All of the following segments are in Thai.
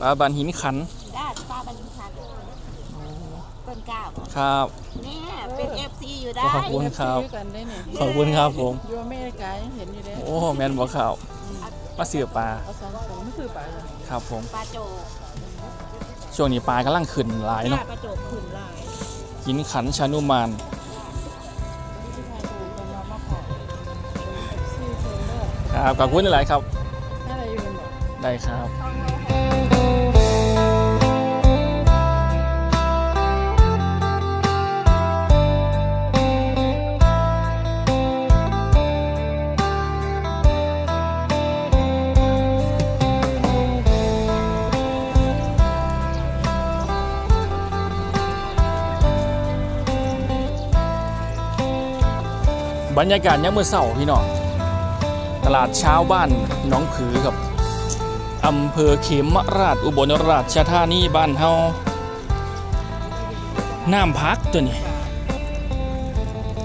ปลาบันหินขันด้านป้าบันทันต้นกล้าบอกครับเนี่ยเป็นเอฟซีอยู่ได้ขอบคุณครับซื้อกันได้เนี่ยขอบคุณครับผมอยู่อเมริกายังเห็นอยู่เลยโอ้แมนบอกข่าวมาเสือปลาเอาสองของไม่ซื้อไปเลยครับผมปลาโจกช่วงนี้ปลากำลังขึ้นหลายเนาะปลาโจกขุนลายหินขันชานุมานที่ชายดูกันมามาขอซื้อเพิ่มเด้อครับขอบคุณหลายๆครับถ้าอะไรอยู่เป็นบอกได้ครับ บรรยากาศยามมื้อเช้าพี่น้องตลาดเช้าบ้านหน้องผือครับอำเภอเขมราชอุบลราชธานีบ้านเฮาน้ำพักตัวนี้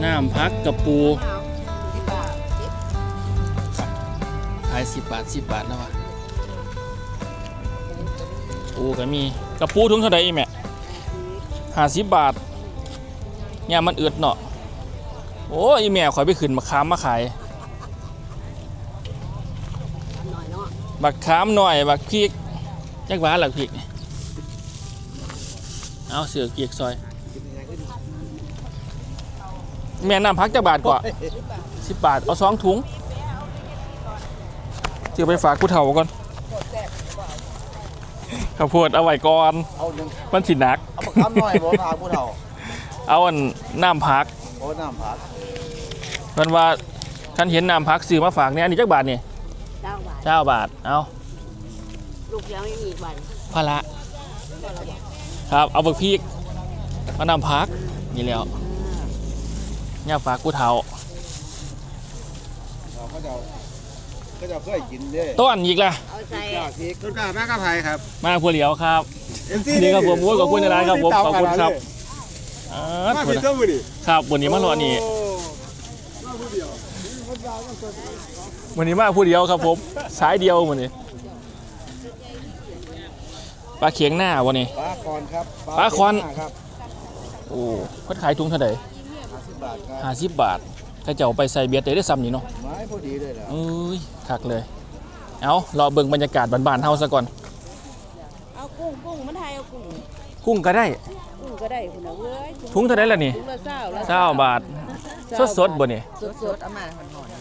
น้ำพักกับปูขายสิบบาทสิบบาทนะวะปูก็มีกระปูถุงเท่าไหร่แม่ห้าสิบบาทเนี่ยมันเอือดเนาะ โอ้ยแม่ขอยไปขึ้นมะขามมาขายบักขามหน่อยบักพริกจักหวานหลักพริกนี่เอาเสือเกียกซอย แม่น้ำพักจักบาทกว่าสิบบาท เอาสองถุงเจือไปฝากผู้เฒ่าก่อนข้าวโพดเอาไว้ก่อนเอาหนึ่งมันสิหนัก เอามาคำหน่อยบ่พาผู้เฒ่าเอาอันน้ำพักโอ้น้ำผัก มันว่าฉันเห็นน้ำพักซื้อมาฝากเนี่ยอันนี้จักบาทนี่เก้าบาทเจ้าบาทเอาลูกยังไม่มีอีกวันพะละครับเอาบักพริกมานำพักนี่แล้วเนี่ยฝากกูเทาเราก็จะก็จะเคยกินเด้ต้นอีกละเอาใส่ยาพริกต้นกล้าแม่กะไพครับ มาผู้เหลียวครับเอ็มซีนี่ครับผมโอ้ยขอบคุณในร้านครับผมขอบคุณครับอ่ามาตัวผิดนะตัวมือดิครับวันนี้มารอนี่ วันนี้มาผู้เดียวครับผมสายเดียววันนี้ปลาเขียงหน้าวันนี้ปลาคอนครับปลาคอนครับโอ้เพิ่นขายถุงเท่าไหร่50บาทครับห้าสิบบาทถ้าจะเอาไปใส่เบียร์เตได้ซ้ำนี่เนาะไม้พอดีเลยนะเอ้ยคักเลย เอารอเบิ่งบรรยากาศบ้านๆเฮาซะก่อนเอากุ้งกุ้งมันไทยเอากุ้งกุ้งก็ได้กุ้งก็ได้คุณเอาเว้ยถุงเท่าไหร่ล่ะนี่ถุงละเศร้าละเจ้าบาทสดๆบ่นี่สดสดเอามาหอน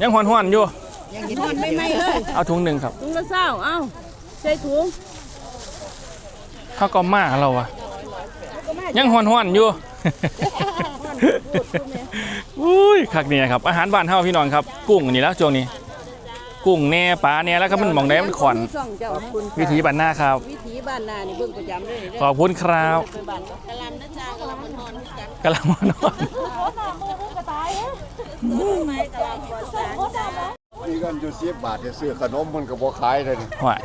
ยังฮ้อนๆอยู่ๆยังกินทอดไม่ไม่เลยเอาถุงหนึ่งครับถุงละเศร้าเอาใส่ถุงข้าวก็มาเราอะยังฮ้อนๆอยู่ อุ้ยคักเนี่ยครับ อาหารบ้านเฮาพี่น้องครับ กุ้งนี่แล้วช่วงนี้ กุ้งแหน่ปลาแหน่แล้วก็มันหมองได้มันขอนส่องเจ้าคุณวิถีบ้านหน้าครับ วิถีบ้านนานี่เบิ่งประจำเลยเด้ขอบคุณครับไปบ้านกะลันนะจ๊ะกะลันมันนอนกันกำลังมานอนไม่กะลันปลอดสารจ้ะมีกันอยู่สิบบาทจะซื้อขนมมันก็บ่ขายเลยนี่หวาย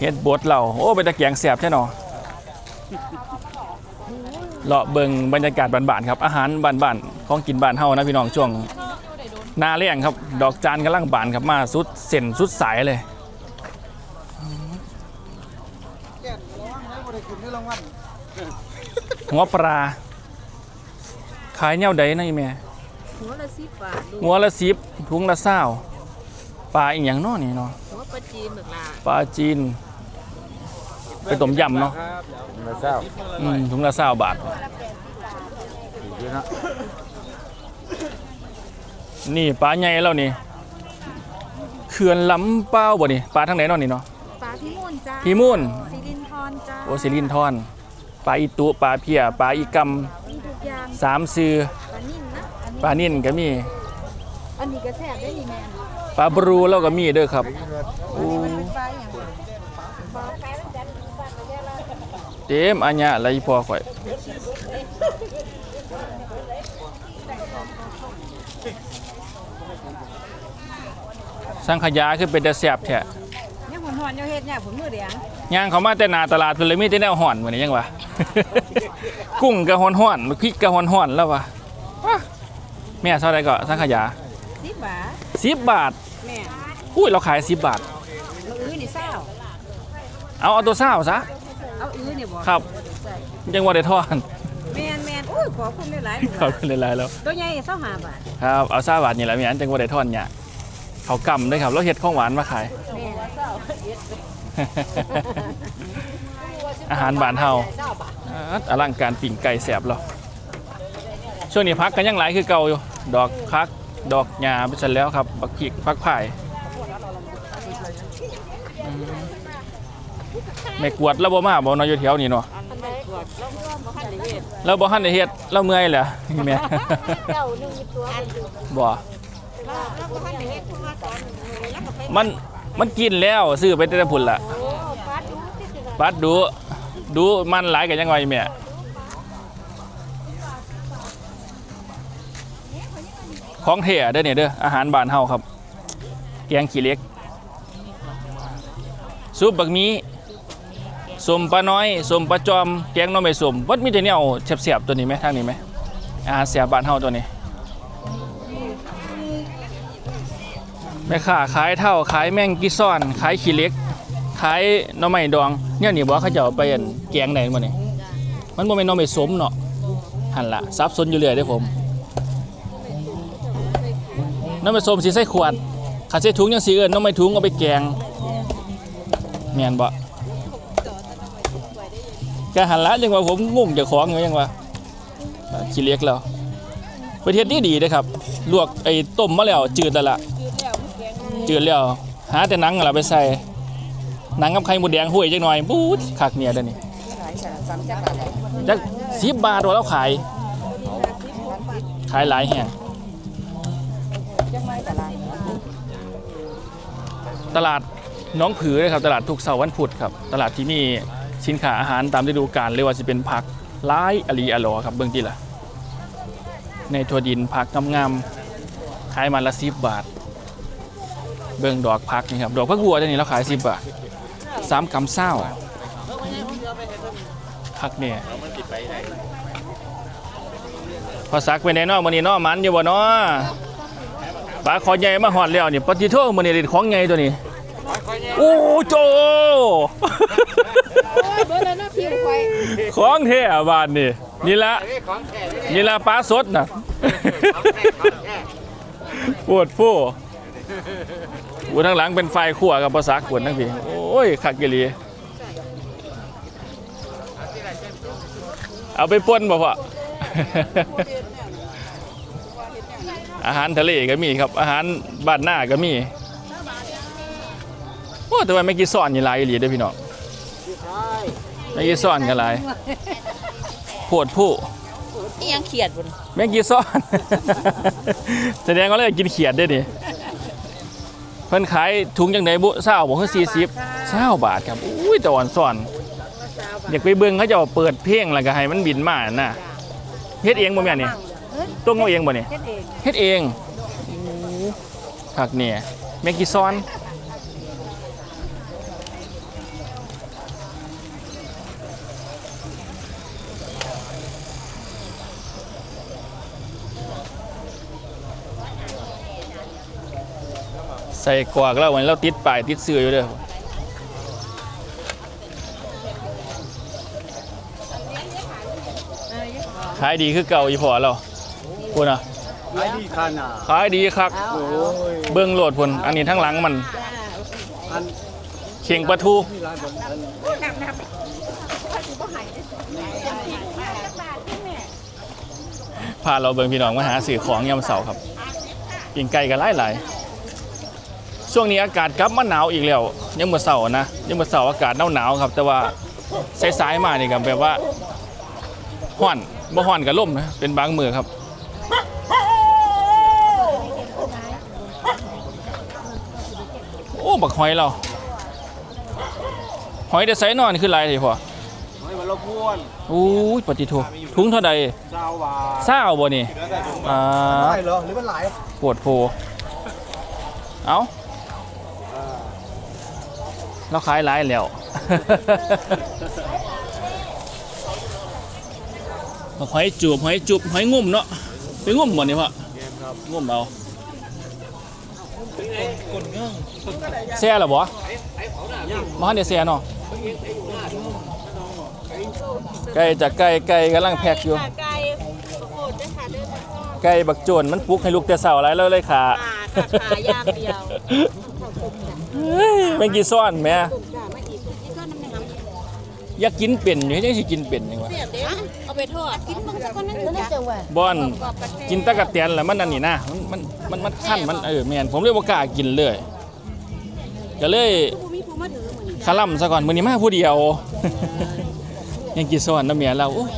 เฮ็ดบดเราโอ้เป็นตะเกียงแสบใช่หนอเลาะเบิงบรรยากาศบ้านๆครับ อาหารบ้านๆของกินบ้านเฮานะพี่น้องช่วงหนาเลี้ยงครับ ดอกจานกำลังบานครับมาสุดเส้นสุดสายเลยแก่นระวังนะบ่ได้กินได้รางวัลหัวปลา ขายแนวใดนะอีแม่หัวละสิบบาทดูหัวละสิบถุงละเศร้าปลาอีกอย่างเนาะนี่เนาะหัวปลาจีนแบบลาปลาจีนไปต้มยำเนาะมาเศร้าอืมถุงละเศร้าบาท ดีนะนี่ปลาใหญ่แล้วนี่เขื่อนลำเป้าบ่นี่ปลาทางไหนเนอนนี่เนาะปลาพิมูลจ้าพี่มุ่น สิรินทรจ้าโอซิลินทอน ปลาอีตุปลาเพีย ปลาอีกมีทุกอย่างำ สามซือปลานิ่มนะอันนี้ปลานิ่นก็มีอันนี้ก็แซ่บได้ดีแม่ปลาบรูแล้วก็มีเด้อครับโอ้มันเป็นปลาอย่างเต็มอันเนี้ยอะไรพอข่อยสังขยาคือเป็นแต่แซ่บแท้เนี่ยหอนหอนๆเจ้าเฮ็ดเนี่ยผมมือเดียงย่างเขามาแต่หนาตลาดเพิ่นเลยมีแต่แนวห่อนมื้อนี้ยังวะ กุ้งก็ห่อนๆพริกก็ห่อนๆแล้ววะว้าแม่เท่าไหร่ก็สังขยาสิบบาท10บาทแม่โอุ้ยเราขาย10บาทเอาอื้อนี่เศร้าเอาเอาตัวเศร้าซะเอาอื้อนี่บ่ครับ ยังว่าได้ทอนแมนแมนอุ้ยขอบคุณหลายๆขอบคุณหลายๆแล้วตัวใหญ่เศร้าหาบาทครับเอาซาบาทนี่แหละมีอันจังว่าได้ทอนเนี่ยเขากำด้วยครับแล้วเห็ดข้องหวานมาขายแม่เศร้า อาหารบานเฮาอ่าอลังการปิ่งไก่แสบเราช่วงนี้พักกันยังหลายคือเก่าอยู่ ดอกพักดอกหญ้าไปเสร็จแล้วครับบักขีกพักไผ่อืมแม่กวดเราบ่มาบ่เนาะอยู่แถวนี้เนาะอันไม่กวดแล้วก็บ่ทันได้เฮ็ดเราบ่ทันได้เฮ็ดเราเมื่อยแหละนี่แม่เจ้าหนึงตัวเป็นอยู่บ่แล้วก็ท่านได้เฮ็ดทุกมาตอนแล้วก็ไปมันมันกินแล้วซื้อไปแต่พุ่นละโอ้ปัดดูที่สิปั ดูมันหลายกันยังไงแม่ของเท่เด้อเนี่ยเด้ออาหารบ้านเฮาครับ แกงขี้เล็ก ซุปบักหมีสมปลาน้อยสมปลาจอมแกงน้องไม่สมวัดมีแต่แนวแซ่บๆตัวนี้ไหมทางนี้ไหมอาหารแซ่บบ้านเฮาตัวนี้แม่ค้าขายเท่าขายแมงกีซ่อน ขายขี้เล็ก ขายน่อไม้ดอง เนี่ยนี่บอกเขาจะเอาไปอั่นแกงไหนมาเนี่ยมันบ่แม่นหน่อไม้สมเนาะหันละซับซ้อนอยู่เรื่อยเด้อผมหน่อไม้สมสิใส่ขวดขาใส่ถุงยังสิเอิ้นหน่อไม้ถุงเอาไปแกงแม่นบ่แกหันละจังว่าผมงุ่มเจ้าขององยังว่าขี้เล็กแล้วประเทศนี้ดีเด้อครับลวกไอ้ต้มมาแล้วจืดแล้วล่ะจืดแล้วหาแต่นังนั่นล่ะไปใส่ หนังกับไข่หมูแดงห้วยจักหน่อยบู๊ดคักเนี่ยเด้อนี่จักสิบบาทว่าแล้วขาย ขายหลายแห่งตลาดน้องผือเลยครับตลาดทุกเสาร์วันพุธครับ ตลาดที่มีสินค้าอาหารตามฤดูกาลเรียกว่าจะเป็นผักหลายอลีอลอครับเบื้องที่ละในทัวดินผักงามๆขายมันละสิบบาท เบิ่งดอกพักนี่ครับดอกพักบัวตัวนี้เราขายสิบบาท สามกำเศร้าพักเนี่ยพอสักไปในนอกมันนี่นอมันอยู่บ่เนาะปลาคอใหญ่มาหอดแล้วนี่ปฏิโทษมันนี่เด็ดของใหญ่ตัวนี้โอ้โจเบอร์แล้วนะพี่ควายของแท้บาทนี่นี่ละนี่ละปลาสดน่ะปวดผู้อูทางหลังเป็นไฟขั่วกับภาษาขวนทั้งพี่โอ้ ยคักเกลีเอาไปป่นบ่พ่ออาหารทะเลก็มีครับ อาหารบ้านหน้าก็มีโอ้แต่ว่าไม่กี่ซ่อนนี่หลายอีหลีเด้อพี่น้องไม่กี่ซ่อนกันหลายโพดผู้อีหยังเขียดบ่นแมงกีซ่อน แสดงว่าเลยกินเขียดได้ดิเพิ่นขายถุงจังไดบุเศร้าบอกคือสี่สิบเศร้าบาทครับอุ้ยแต่อ่อนซ่อนอยากไปเบิ่งเขาจะเอาเปิดเพลงแล้วก็ให้มันบินมาน่ะเฮ็ดเองบ่แม่นนี่ต้องเอาเองบ่นี่เฮ็ดเองเฮ็ดเองคักเนี่ยแมงกีซ่อน ใส่กวากแล้ววันนี้เราติดป้ายติดเสื้ออยู่เด้อขายดีคือเก่าอีพอเราพูดนะไอ้นี่ขานาขายดีครับโอ้ยเบื้องโหลดพุ่นอันนี้ทั้งหลังมันอันเข่งปลาทูที่ร้านผมอันพาเราเบิ่งพี่น้องมาหาสื่อของยามเสาร์ครับปิ่งไก่กันหลายๆ ช่วงนี้อากาศกลับมาหนาวอีกแล้วยังเมื่อเสาร์นะยังเมื่อเสาร์อากาศหนาวๆครับ แต่ว่าสายๆมานี่ก็แบบว่าห้อนบ่ห้อนกับลมนะเป็นบางมือครับโอ้บักหอยเราหอยได้ใส่นอนคือไรทีพอไม่มาลบกวนอู้ยปฏิโทถุงเท่าใดเจ้าว่าเศร้าบ่นี่อ่าได้เหรอหรือมันหลายปวดโพเอา เราขายหลายแล้วหอยจูบหอยจูบหอยงุ่มเนาะไปงุ่มบ่นี่พ่อเกมครับงุ่มเอาแซ่หรอบ่มาหันเดแซ่เนาะไก่จากไก่ไก่กำลังแพ็กอยู่ไก่บักโจนมันปลุกให้ลูกแต่เสาอะไรแล้วเลยขาขาขายางเดียว เฮ้ยแม่งกี่ซ่อนแม่ตุ่มจ้ามาอีกอีกก้อนน้ำหนักอยากกินเป็นอยู่จังสิกินเป็นจังวะเสียบเด้เอาไปทอดกินบางสักคนนึงจ้ะจังหวะบ่อนกินตะกะเตียนแล้วมันอันนี้นะมันมันมันมันคั่นมันเออแม่นผมเลยบ่กล้ากินเลยก็เลยผู้มีผู้มาถือเหมือนคาล่ำซะก่อนมื้อนี้มาผู้เดียวยังกี่ซ่อนน้ำเมียเราโอ้ย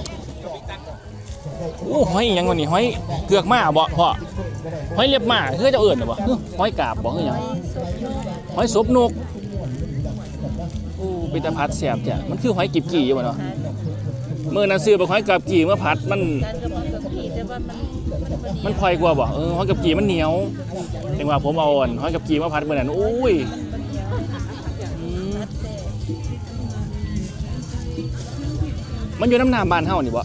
โอ้หอยอีหยังวันนี้หอยเกือกมาบ่พ่อหอยเล็บมาคือจะเอิ่นน่ะบ่หอยกาบบ่คือหยัง หอยศพนกโอ้เป็นตาพัดแซ่บจ้ะมันคือหอยกิบกี่อยู่บ่เนาะเมื้อนั้นซื้อบ่หอยกาบกี่มาผัดมันการกระบอกกับผีแต่ว่ามันมันพอดีมันพลอยกว่าบ่เออหอยกับกี่มันเหนียวจังว่าผมเอาอ่อนหอยกับกี่มาพัดเมื่อนั้นอุ้ยมมันอยู่น้ำหน้าบ้านเฮานี่บ่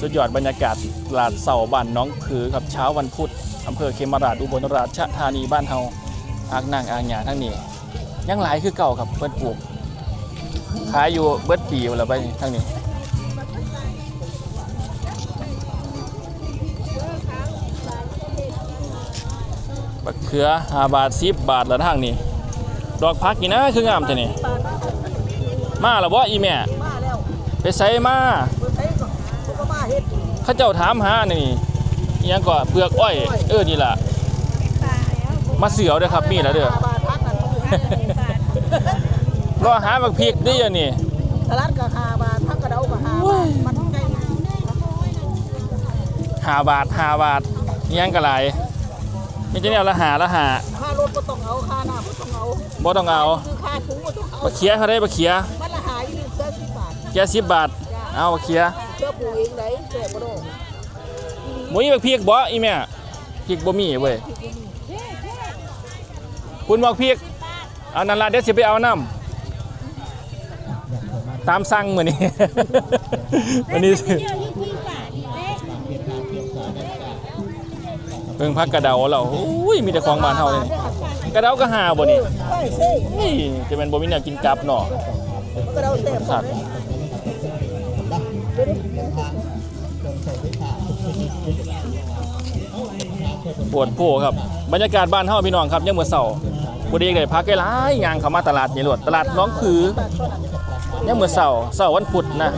สุดยอดบรรยากาศตลาดเสาบ้านน้องผือครับเช้าวันพุธ อำเภอเขมราชอุบลราชธานีบ้านเฮาอากนางอางหยาทั้งนี้ยังหลายคือเก่าครับเพิ่นปลูกขายอยู่เบิดปีแล้วไปทั้งนี้บักเขือห้าบาทสิบบาทละทางนี่ดอกพักนี่นะคืองามแต่นี่มาแล้วบ่อีแม่มาแล้วไปใส่มาเพิ่นใช้ก็ก็มาเฮ็ดเข้าเจ้าถามหานี่ อิหยังก็เปลือกอ้อย เออนี่ล่ะ มาเสือเอาเด้อครับมีแล้วเด้อ บาทพักกันรอหาบักพริกเด้อนี่สลัดก็5บาทพักกระเดาก็5บาทมันต้องได้ห้าบาทห้าบาทอิหยังก็หลายมีแต่แนวละหาละหาค่ารถก็ต้องเอาค่าน้ำก็ต้องเอาบ่ต้องเอาคือค่าถุงก็ต้องเอาบักเขียเขาได้บักเขียมันละหายอยู่เสื้อสิบบาทเขียสิบบาท เอาบักเขียเสื้อปูเองไหนแจกบ่ได้ หมูมีบักพริกบ่อีแม่พริกบ่มีเว้ยคุณบอกพริกเอานั่นละเดี๋ยวสิไปเอาน้ำตามสั่งมื้อนี้ วันนี้สิเบิ่งพักกระเดาเราอุ้ยมีแต่ของบ้านเฮาเลยนี่กระเดาก็หาบ่นี่ใช่เซ่นี่จะเป็นบ่มีแนวกินกลับเนาะมันก็เดาเซ่หมสัดตว์ ปวดโผครับบรรยากาศบ้านเฮาพี่น้องครับยังมื้อเช้าบ่ได้ได้พักไกหลายอย่างเข้ามาตลาดนี่โลดตลาดน้องผือยังมื้อเช้าเช้าวันพุธนะ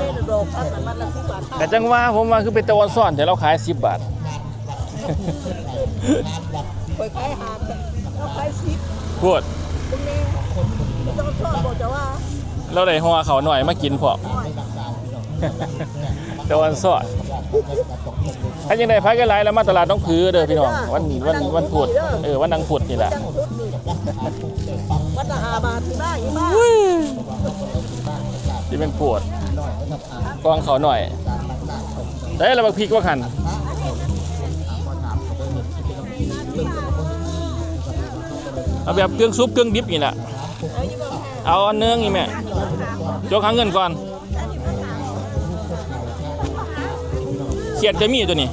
แต่จังว่าผมว่าคือเป็นตะวันซ่อนแต่เราขาย 10 บาทคอยขายหาบแล้วขายสิบพูดตรงนี้ไม่ต้องชอบบอกจะว่าเราได้ห่อเขาหน่อยมากินพอตะวันซ่อน ถ้ายังได้พักไกหลายแล้วมาตลาดน้องผือเด้อพี่น้องวันวันวันพุธเออวันนังพุธนี่แหละจังชุดนี่วัดละห้าบาทที่ได้ยี่บ้าที่เป็นปวดกองเขาหน่อย ได้ระบักพริกว่าขันเอาแบบเครื่องซุปเครื่องดิบนี่แหละเอาอันเนื้อนี่แม่ยกหาเงินก่อน เขียดจะมีตัวนี้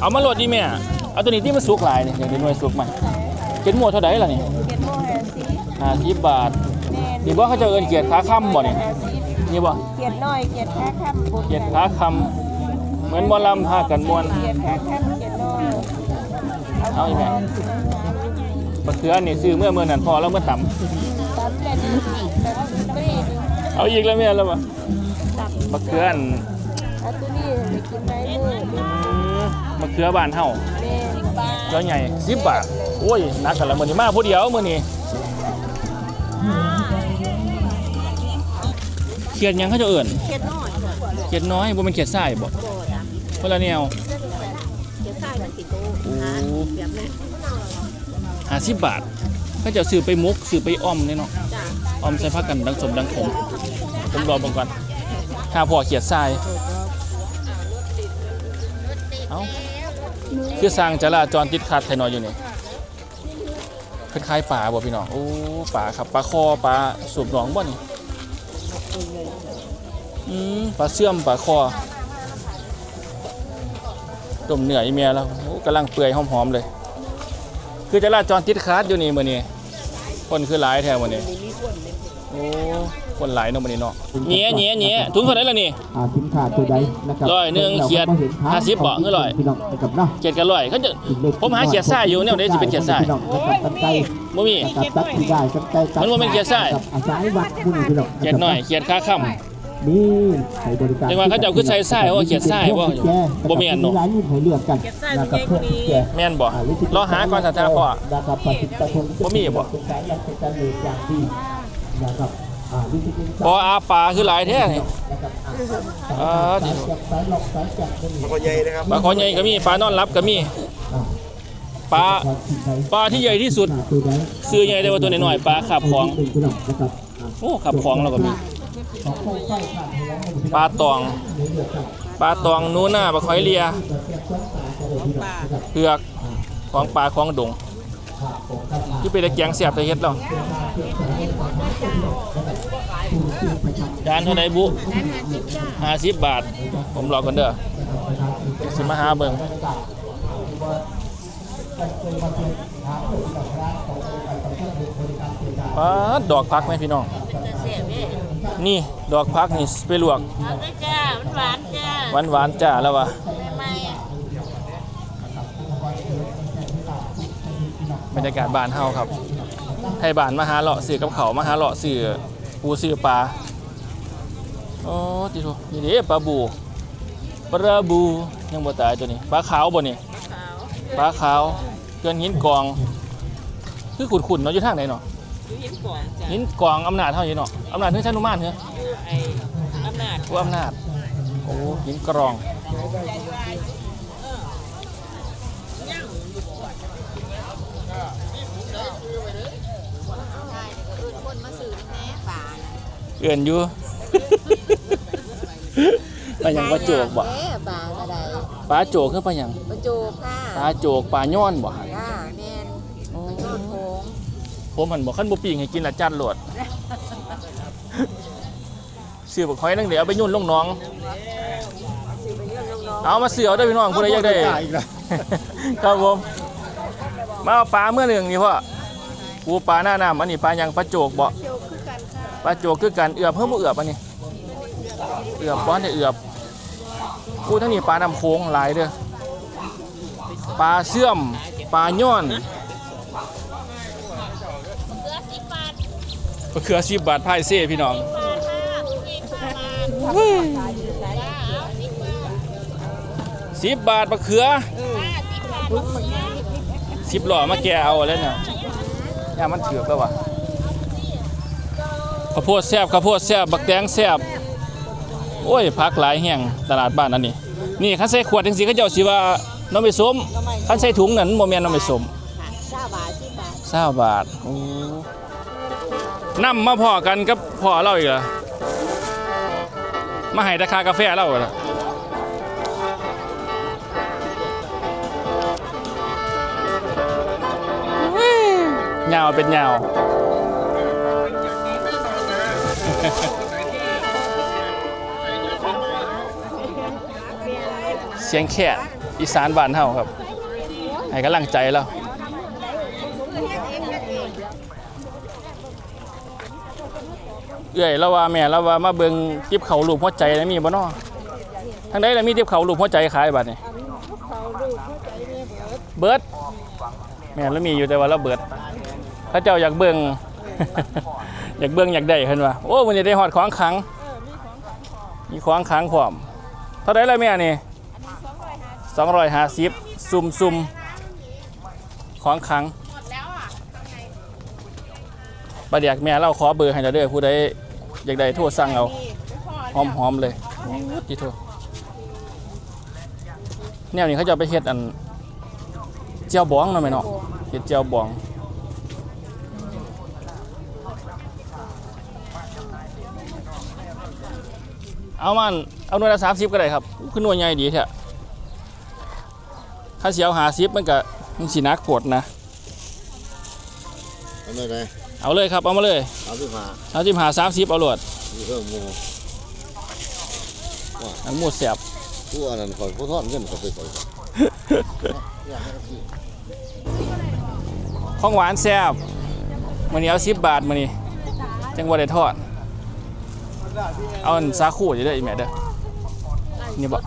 เอามาโหลดดีแม่ เอาตัวนี้ที่มันสุกหลายนี่อย่างเป็นหน่วยสุกมาเป็นหมวดเท่าไหร่ล่ะนี่เก็ดโมแฮซีห้าสิบบาท แม่นนี่บ่เขาจะเอินเกียรติขาค่ำบ่นี่แฮซีนี่บ่เกียดน้อยเกียดแค่ค่ำบุญเกียรติขาคำเหมือนหมอลำพากันมวน เกียดแค่ค่ำเกียดน้อยเอาอีกไหมมะเขือนี่ซื้อเมื่อเมื่อนั้นพอแล้วเมื่อต่ตัดเป็นแบบไม่ดีำเอาอีกแล้วแม่แล้วบ่มะเขืออัน มมะเขือบ้านเฮาแม่นบ้าเขือใหญ่10บาทโอ้ยนักกันละมื้อนี้มาผู้เดียวมื้อนี้เขียดหยังเขาจะเอิ้นเข็ดน้อยเขียดน้อยบ่แม่นเขียดทรายบ่คนละแนวเข็ดใส่มันติดโตโอ้แบบนี้ห้าสิบบาทเขาจะซื้อไปมุกซื้อไปอ้อมเนี่ยเนาะจ้าอ้อมใส่ผักกันดังสมดังขมผมรอบังก่อนข้าพอเขียดทราย เอ้า คือสร้างจราจรติดขัดไทยน้อยอยู่นี่คล้ายๆป่าบ่พี่น้องโอ้ป่าครับปลาคอปลาสูบหนองบ่นี่อืมปลาเสื่อมปลาคอต้มเหนื่อยเมียแล้วกำลังเปื่อยหอมๆเลย คือจราจรติดขัดอยู่นี่มื้อนี้คนคือหลายแท้มื้อนี้โอ้ คนหลายเนาะมื้อนี้เนาะเงี้ยเงี้ยเงี้ยถุงเท่าไหร่ล่ะนี่อ่าสินค้าตัวใดนะครับร้อยหนึ่งเขียดห้าสิบบ่คือร้อยพี่น้องนะครับเนาะเจ็ดกันร้อยเขาจะผมหาเขียดซ่าอยู่เนี่ยเดี๋ยวสิเป็นเขียดซ่าพี่น้องนะครับกันไกลบ่มีนะครับตัดที่ได้กันไกลตัดมันบ่เป็นเขียดซ่าครับอาศัยวัดบุญพี่น้องเขียดน้อยเขียดค่าค่ำนี่ให้บริการแต่ว่าเขาจะเอาขึ้นใส่ไส้ว่าเขียดไส้ว่าบ่แม่นเนาะมีหลายรุ่นให้เลือกกันนะครับเพื่อที่จะแม่นบ่อ่าลิขิตรอหาก่อนสัทธาพ่อนะครับปฏิบัติธรรมบ่ มีบ่เป็นสายหลักเป็นการเลือกอย่างดีนะครับอ่าลิขิตเป็นสายบ่อาปลาคือหลายแท้นี่นะครับอ่าอ่าดิสายจับสายหลอกสายจับก็มีมันก็ใหญ่นะครับปลาคอใหญ่ก็มีปลานอนรับก็มีอ่าปลาความถี่ใดปลาที่ใหญ่ที่สุดตัวใดซื้อใหญ่แต่ว่าตัวน้อยๆปลาขับของเป็นพี่น้องนะครับอ่าโอ้ขับของเราก็มีของเข้าใกล้ผ่านไปแล้วให้พี่น้อง ปลาตองเลือกกันปลาตองนูน่าปลาหอยเลียจะเสียบซ้อนตาจะได้พี่น้องนะครับเผือกของปลาของดง อ่าผมครับอ่าที่เป็นตะเกียงเสียบตะเฮ็ดเราจานเท่าไหร่บุ50บาท ผมรอกันเด้อสิมาหาเบิ่งปาดดอกพักไหมพี่น้อง นี่ ดอกพักนี่ไปลวกเอาได้จ้าหวานๆจ้าหวานหวานๆจ้าแล้ววะใหม่ๆอะ บรรยากาศบ้านเฮาครับ ให้บ้านมาหาเลาะซื้อกับเขาวมาหาเลาะซื้อปูซื้อปลาโอ้ติโทนี่เด้ปลาบูปลาบูยังบ่ตายตัวนี้ปลาขาวบ่นี่ปลาขาวเกินหินกอง คือขุ่นๆเนาะอยู่ทางไหนเนาะอยู่หินก่อนจ้ะหินกองอำนาจเท่านี้เนาะอำนาจเฮือชานุมานเฮือไอ้อำนาจผู้อำนาจโอ้หินกรอง เอื่อนอยู่ ปลาหยังปลาโจกบ่แน่ป่าก็ได้ปลาโจกคือปลาหยังประโจกค่ะปลาโจกปลาย้อนบ่จ้าแม่นยอดโค้งผมหันบอกขั้นบ่ปิ้งให้กินละจัดโหลดซื้อบักหอยนั่งเดี๋ยวเอาไปยุ่นลงหน้องเอามาเสือเอาได้อพี่น้องผู้ใดอยากได้ อีกแล้ว ครับผม มาเอาปลาเมื่อหนึ่งนี่พ่อปูปลาหน้าน้ำอันนี้ปลาหยังปลาโจกบ่ ปลาโจกคือกันเอือบเพิ่มบ่เอือบอันนี้ เอือบบ้อนได้เอือบปูทั้งนี้ปลาน้ำโค้งหลายเด้อปลาเสื่อมปลาย้อนมะเขือสิบบาทพายเซ่พี่น้องสิบบาทมะเขือสิบหล่อมาแกเอาแล้วเนี่ยย่ามันเถือกแล้ววะ ข้าวโพดแซ่บข้าวโพดแซ่บบักแตงแซ่บโอ้ยพักหลายแห่งตลาดบ้านอันนี้นี่คันใส่ขวดจังซี่เขาเจ้าสิว่าน้องไปส้มคันใส่ถุงนั่นบ่แม่นน้องไปส้มค่ะเก้าบาทสิบบาทเศร้าบาทโอ้นำมาพอกันกับพ่อเราอีกเหรอมาให้ราคากาแฟเราเหรอเหงาเป็นเหงา เสียงแค่อีสานบ้านเฮาครับ ให้กำลังใจเราเอื้อยล้วว่าแม่ล้วว่ามาเบิงติบเขาลูกหัวใจนะมีบ่นาะทางใดละมีติบเขาลูกหัวใจขายบัดนี้เบิดแม่แล้วมีอยู่แต่ว่าเราเบิดถ้าเจ้าอยากเบิง อยากเบิ่งอยากได้เห็นว่าโอ้มันจะได้ฮอดของขลังมีของขลังพร้อมเท่าไดล่ะแม่นี่250ซุ่มซุ่มของขลังประเดี๋ยวแม่เราขอเบอร์ให้เราเด้อผู้ใดอยากได้โทรสั่งเอาหอมหอมๆเลยจีโทรแนวนี้เขาจะเอาไปเฮ็ดอันเจียวบองเนาะแม่เนาะเฮ็ดเจียวบอง เอามันเอาหน่วยละสามสิบก็ได้ครับคือหน่วยใหญ่ดีแท้ถ้าเสียวหาสิบมันก็มันสีนักปวดนะอันไหนไหนเอาเลยครับ เอามาเลยเอาที่มาเอาจิมหาสามสิบเอาโหลดมีเพิ่มโมอันหมูแสบผู้อันนั้นคอยผู้ทอดเงินเขาไปใส่ของหวานแซ่บมื้อนี้เอา10บาทมื้อนี้จังบ่ได้ทอด เอาอันสาคูอยู่เด้ออีแม่เด้อนี่บ่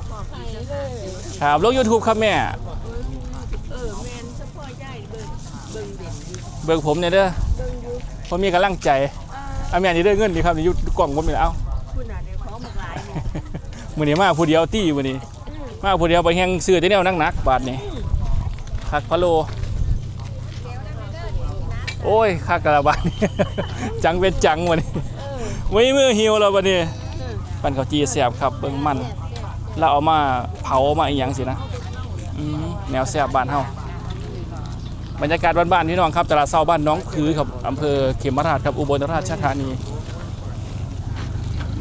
ครับลง YouTube ครับแม่เบิ่งเบิ่งเด่นอยู่เบิ่งผมเนี่ยเด้อเบิ่งอยู่ผมมีกำลังใจเอาแม่นี่เด้อเงินนี่ครับนี่อยู่กล่องผมนี่และเอ้าเดี๋ยวของบักหลายเนี่ยมื้อนี้มาผู้เดียวตี้มื้อนี้มาผู้เดียวไปแฮงซื้อแต่แนวหนักบาทนี่คักพะโล โอ้ยคักกะละบาทนี่จังเป็นจังวันนี้ ไม่มือหิวแล้ววันนี้ปั่นข้าวจีแซ่บครับเบิ่งมันแล้วเอามาเผามาอีหยังสินะอืมแนวแซ่บบ้านเฮาบรรยากาศบ้านๆพี่น้องครับตลาดเช้าบ้านน้องผือครับอำเภอเขมราชครับอุบลราชธานี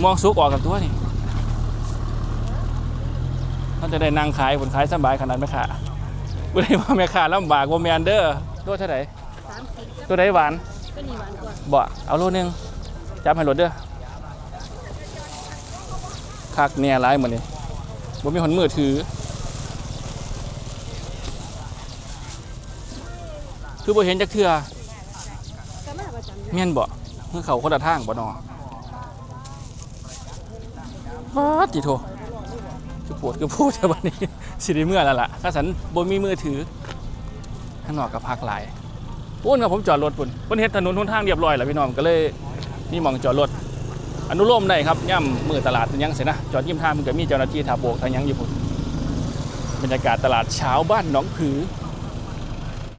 มองสุกออกกับตัวนี่เขาจะได้นั่งขายผลขายสบายขนาดแม่ค้าบ่ได้ว่าแม่ค้าลำบากบ่แม่นเด้อโลเท่าไหร่ตัวไหนหวานก็นี่หวานกว่าบ่เอาโลนึง จับให้รถเด้อคักเนี่ยหลายหมดนี่บ่มีหนมือถือ คือบ่เห็นจักเทื่อก็มาประจำแม่นบ่คือเขาคนละทางบ่นอป๊าดติโทคือปวดคือพูดแต่บัดนี้สิได้เมื่อแล้วล่ะถ้าสันบ่มีมือถือข้างนอกก็พักหลายปุ้นครับผมจอดรถปุ่นเพิ่นเฮ็ดถนนหนทางเรียบร้อยแล้วพี่น้องก็เลย นี่มองจอดรถอนุโลมได้ครับย่ำมือตลาดยังเสร็จนะจอดยิ้มท่ามันก็มีเจ้าหน้าที่ทาโบกทางยังอยู่พุ่นบรรยากาศตลาดเช้าบ้านหนองผือ